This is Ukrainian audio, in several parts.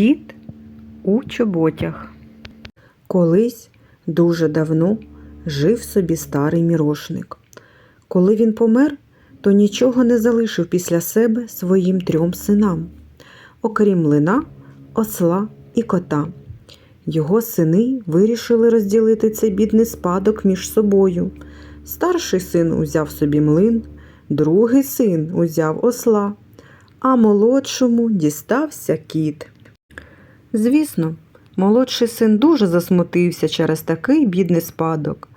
Кіт у чоботях. Колись дуже давно жив собі старий мірошник. Коли він помер, то нічого не залишив після себе своїм трьом синам, окрім млина, осла і кота. Його сини вирішили розділити цей бідний спадок між собою. Старший син узяв собі млин, другий син узяв осла, а молодшому дістався кіт. Звісно, молодший син дуже засмутився через такий бідний спадок.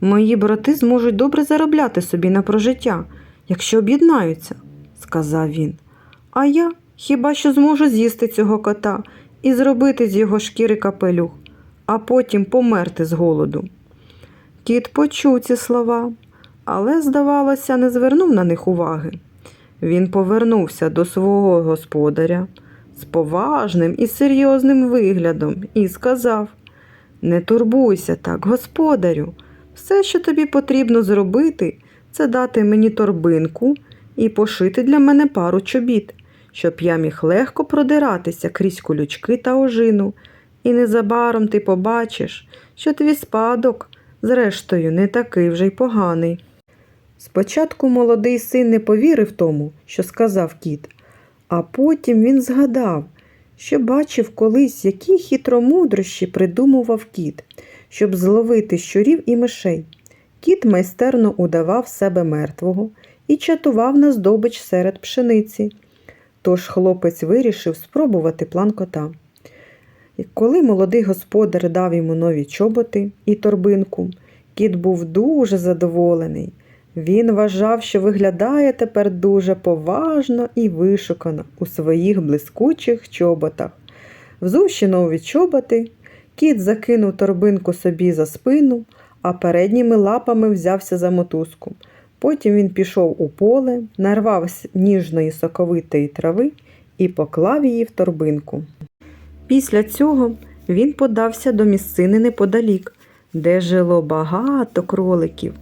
Мої брати зможуть добре заробляти собі на прожиття, якщо об'єднаються, сказав він. А я хіба що зможу з'їсти цього кота і зробити з його шкіри капелюх, а потім померти з голоду. Кіт почув ці слова, але, здавалося, не звернув на них уваги. Він повернувся до свого господаря з поважним і серйозним виглядом і сказав Не турбуйся так, господарю. Все, що тобі потрібно зробити, це дати мені торбинку і пошити для мене пару чобіт, щоб я міг легко продиратися крізь колючки та ожину, і незабаром ти побачиш, що твій спадок, зрештою, не такий вже й поганий. Спочатку молодий син не повірив тому, що сказав кіт, а потім він згадав, що бачив колись, які хитромудрощі придумував кіт, щоб зловити щурів і мишей. Кіт майстерно удавав себе мертвого і чатував на здобич серед пшениці. Тож хлопець вирішив спробувати план кота. Коли молодий господар дав йому нові чоботи і торбинку, кіт був дуже задоволений. Він вважав, що виглядає тепер дуже поважно і вишукано у своїх блискучих чоботах. Взувши нові чоботи, кіт закинув торбинку собі за спину, а передніми лапами взявся за мотузку. Потім він пішов у поле, нарвав ніжної соковитої трави і поклав її в торбинку. Після цього він подався до місцини неподалік, де жило багато кроликів.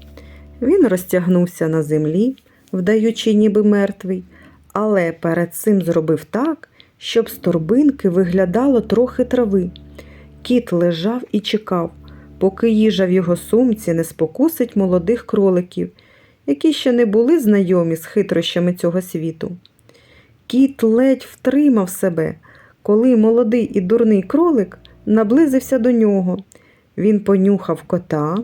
Він розтягнувся на землі, вдаючи ніби мертвий, але перед цим зробив так, щоб з торбинки виглядало трохи трави. Кіт лежав і чекав, поки їжа в його сумці не спокусить молодих кроликів, які ще не були знайомі з хитрощами цього світу. Кіт ледь втримав себе, коли молодий і дурний кролик наблизився до нього. Він понюхав кота,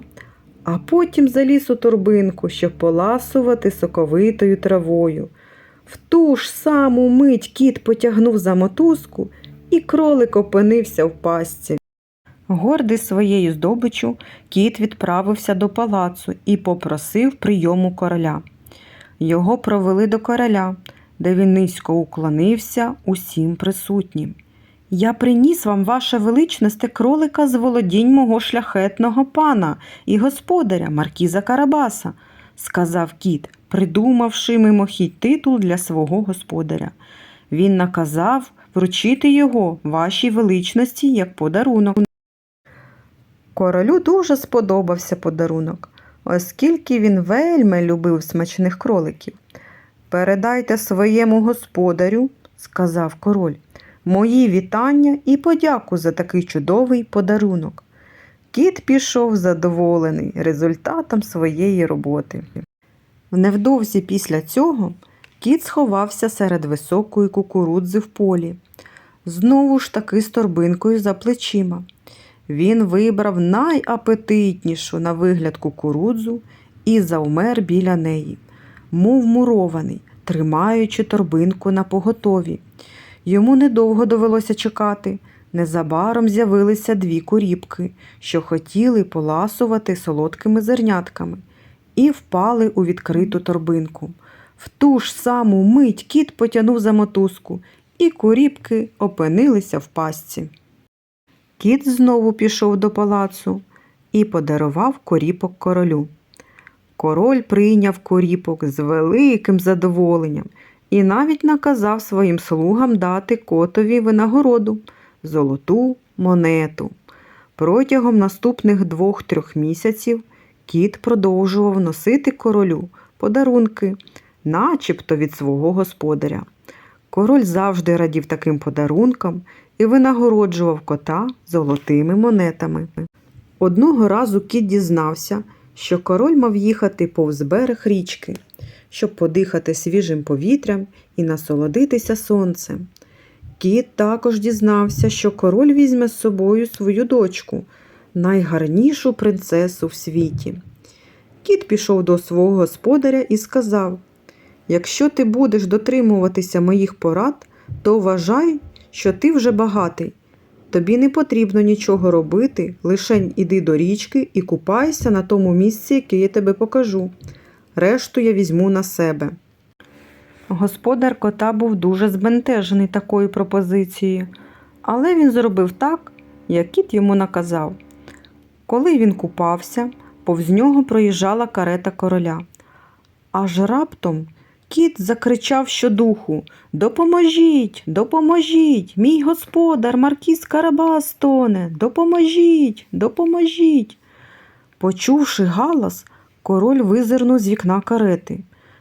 а потім заліз у торбинку, щоб поласувати соковитою травою. В ту ж саму мить кіт потягнув за мотузку, і кролик опинився в пастці. Гордий своєю здобиччю, кіт відправився до палацу і попросив прийому короля. Його провели до короля, де він низько уклонився усім присутнім. Я приніс вам, ваше величносте, кролика з володінь мого шляхетного пана і господаря Маркіза Карабаса, сказав кіт, придумавши мимохідь титул для свого господаря. Він наказав вручити його вашій величності як подарунок. Королю дуже сподобався подарунок, оскільки він вельми любив смачних кроликів. Передайте своєму господарю, сказав король, мої вітання і подяку за такий чудовий подарунок. Кіт пішов задоволений результатом своєї роботи. Невдовзі після цього кіт сховався серед високої кукурудзи в полі, знову ж таки з торбинкою за плечима. Він вибрав найапетитнішу на вигляд кукурудзу і завмер біля неї, мов мурований, тримаючи торбинку на поготові. Йому недовго довелося чекати. Незабаром з'явилися дві куріпки, що хотіли поласувати солодкими зернятками, і впали у відкриту торбинку. В ту ж саму мить кіт потягнув за мотузку, і куріпки опинилися в пастці. Кіт знову пішов до палацу і подарував коріпок королю. Король прийняв коріпок з великим задоволенням і навіть наказав своїм слугам дати котові винагороду золоту монету. Протягом наступних двох-трьох місяців кіт продовжував носити королю подарунки, начебто від свого господаря. Король завжди радів таким подарункам і винагороджував кота золотими монетами. Одного разу кіт дізнався, що король мав їхати повз берег річки, щоб подихати свіжим повітрям і насолодитися сонцем. Кіт також дізнався, що король візьме з собою свою дочку, найгарнішу принцесу в світі. Кіт пішов до свого господаря і сказав: Якщо ти будеш дотримуватися моїх порад, то вважай, що ти вже багатий. Тобі не потрібно нічого робити, лише йди до річки і купайся на тому місці, яке я тебе покажу. Решту я візьму на себе. Господар кота був дуже збентежений такою пропозицією, але він зробив так, як кіт йому наказав. Коли він купався, повз нього проїжджала карета короля. Аж раптом кіт закричав щодуху Допоможіть, допоможіть, мій господар Маркіз Карабас тоне, допоможіть, допоможіть. Почувши галас, король визирнув з вікна карети.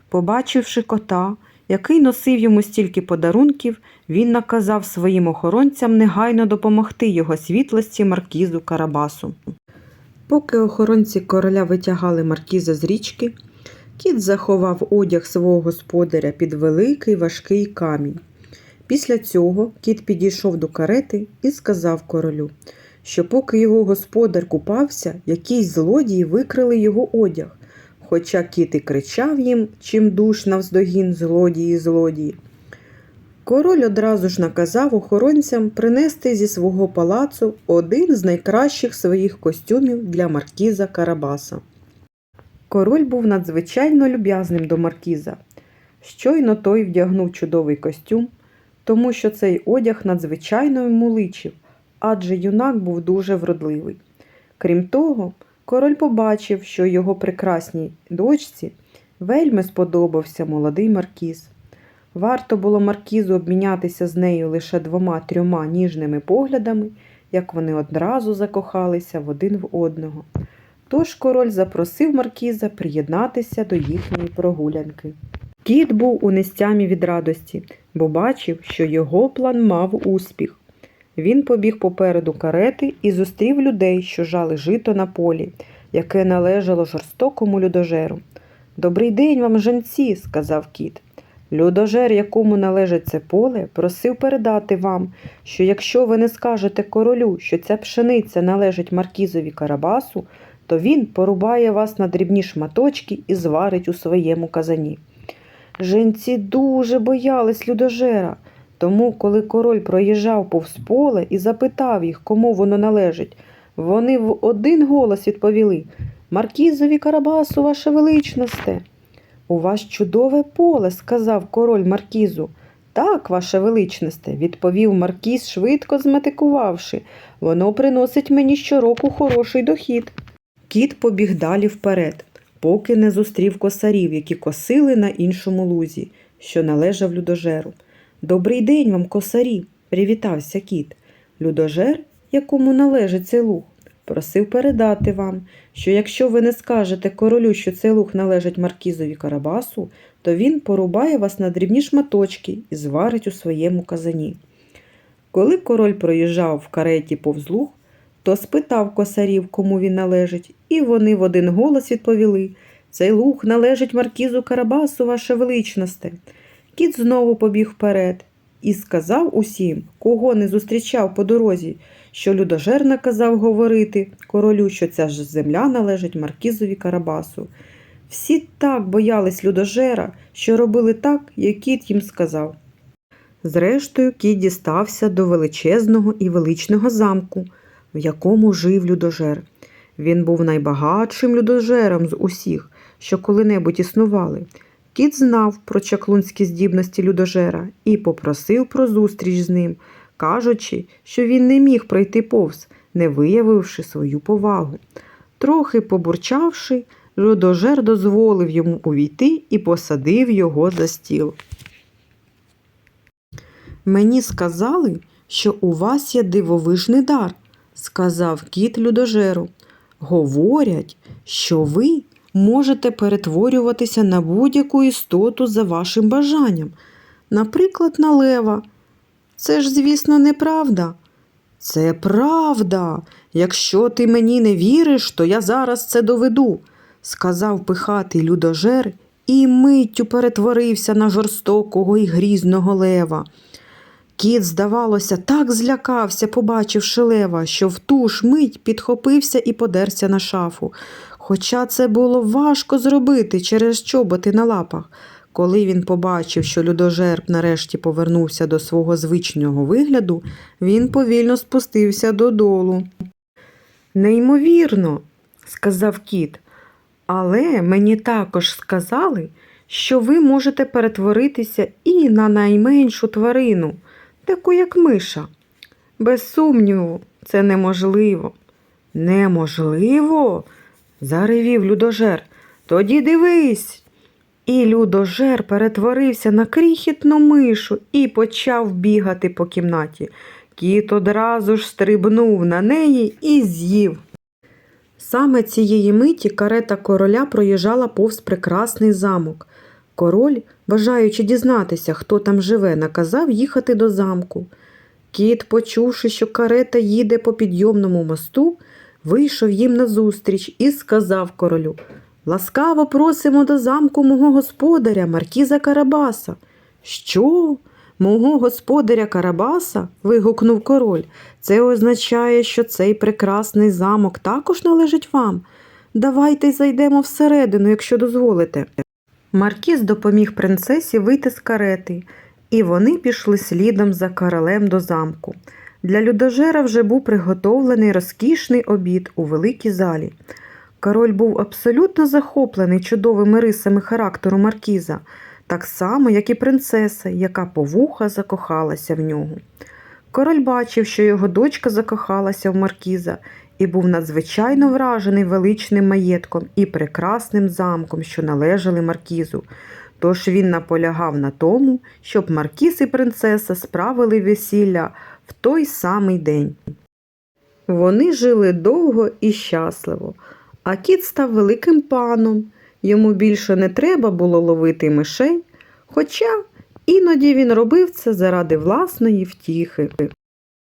Побачивши кота, який носив йому стільки подарунків, він наказав своїм охоронцям негайно допомогти його світлості Маркізу Карабасу. Поки охоронці короля витягали маркіза з річки, кіт заховав одяг свого господаря під великий важкий камінь. Після цього кіт підійшов до карети і сказав королю, що поки його господар купався, якісь злодії викрили його одяг. Хоча кіт і кричав їм, чим душ навздогін злодії, злодії. Король одразу ж наказав охоронцям принести зі свого палацу один з найкращих своїх костюмів для маркіза Карабаса. Король був надзвичайно люб'язним до маркіза. Щойно той вдягнув чудовий костюм, тому що цей одяг надзвичайно йому личив, адже юнак був дуже вродливий. Крім того, король побачив, що його прекрасній дочці вельми сподобався молодий маркіз. Варто було маркізу обмінятися з нею лише двома-трьома ніжними поглядами, як вони одразу закохалися в один в одного. Тож король запросив маркіза приєднатися до їхньої прогулянки. Кіт був у нестямі від радості, бо бачив, що його план мав успіх. Він побіг попереду карети і зустрів людей, що жали жито на полі, яке належало жорстокому людожеру. Добрий день вам, женці, сказав кіт. Людожер, якому належить це поле, просив передати вам, що якщо ви не скажете королю, що ця пшениця належить маркізові Карабасу, то він порубає вас на дрібні шматочки і зварить у своєму казані. Женці дуже боялись людожера, тому, коли король проїжджав повз поле і запитав їх, кому воно належить, вони в один голос відповіли Маркізові Карабасу, ваше величносте. У вас чудове поле, сказав король Маркізу. Так, ваше величносте, відповів Маркіз, швидко зметикувавши. Воно приносить мені щороку хороший дохід. Кіт побіг далі вперед, поки не зустрів косарів, які косили на іншому лузі, що належав людожеру. Добрий день вам, косарі, привітався кіт. Людожер, якому належить цей луг, просив передати вам, що якщо ви не скажете королю, що цей луг належить маркізові Карабасу, то він порубає вас на дрібні шматочки і зварить у своєму казані. Коли король проїжджав в кареті повз луг, то спитав косарів, кому він належить, і вони в один голос відповіли Цей луг належить маркізу Карабасу, ваше величносте. Кіт знову побіг вперед і сказав усім, кого не зустрічав по дорозі, що людожер наказав говорити королю, що ця ж земля належить маркізові Карабасу. Всі так боялись людожера, що робили так, як кіт їм сказав. Зрештою, кіт дістався до величезного і величного замку, в якому жив людожер. Він був найбагатшим людожером з усіх, що коли-небудь існували. Кіт знав про чаклунські здібності людожера і попросив про зустріч з ним, кажучи, що він не міг пройти повз, не виявивши свою повагу. Трохи побурчавши, людожер дозволив йому увійти і посадив його за стіл. Мені сказали, що у вас є дивовижний дар, сказав кіт людожеру. Говорять, що ви можете перетворюватися на будь-яку істоту за вашим бажанням. наприклад, на лева. Це ж, звісно, неправда. Це правда. Якщо ти мені не віриш, то я зараз це доведу, сказав пихатий людожер і миттю перетворився на жорстокого і грізного лева. Кіт, здавалося, так злякався, побачивши лева, що в ту ж мить підхопився і подерся на шафу. Хоча це було важко зробити через чоботи на лапах. Коли він побачив, що людожерб нарешті повернувся до свого звичного вигляду, він повільно спустився додолу. Неймовірно, сказав кіт, але мені також сказали, що ви можете перетворитися і на найменшу тварину, таку як миша. Без сумніву, це неможливо. Неможливо? Заревів людожер. Тоді дивись. І людожер перетворився на крихітну мишу і почав бігати по кімнаті. Кіт одразу ж стрибнув на неї і з'їв. Саме цієї миті карета короля проїжджала повз прекрасний замок. Король, бажаючи дізнатися, хто там живе, наказав їхати до замку. Кіт, почувши, що карета їде по підйомному мосту, вийшов їм назустріч і сказав королю Ласкаво просимо до замку мого господаря, Маркіза Карабаса. Що? Мого господаря Карабаса? вигукнув король. Це означає, що цей прекрасний замок також належить вам. Давайте зайдемо всередину, якщо дозволите. Маркіз допоміг принцесі вийти з карети, і вони пішли слідом за королем до замку. Для людожера вже був приготовлений розкішний обід у великій залі. Король був абсолютно захоплений чудовими рисами характеру маркіза, так само, як і принцеса, яка по вуха закохалася в нього. Король бачив, що його дочка закохалася в маркіза і був надзвичайно вражений величним маєтком і прекрасним замком, що належали маркізу. Тож він наполягав на тому, щоб маркіз і принцеса справили весілля в той самий день. Вони жили довго і щасливо, а кіт став великим паном. Йому більше не треба було ловити мишей, хоча іноді він робив це заради власної втіхи.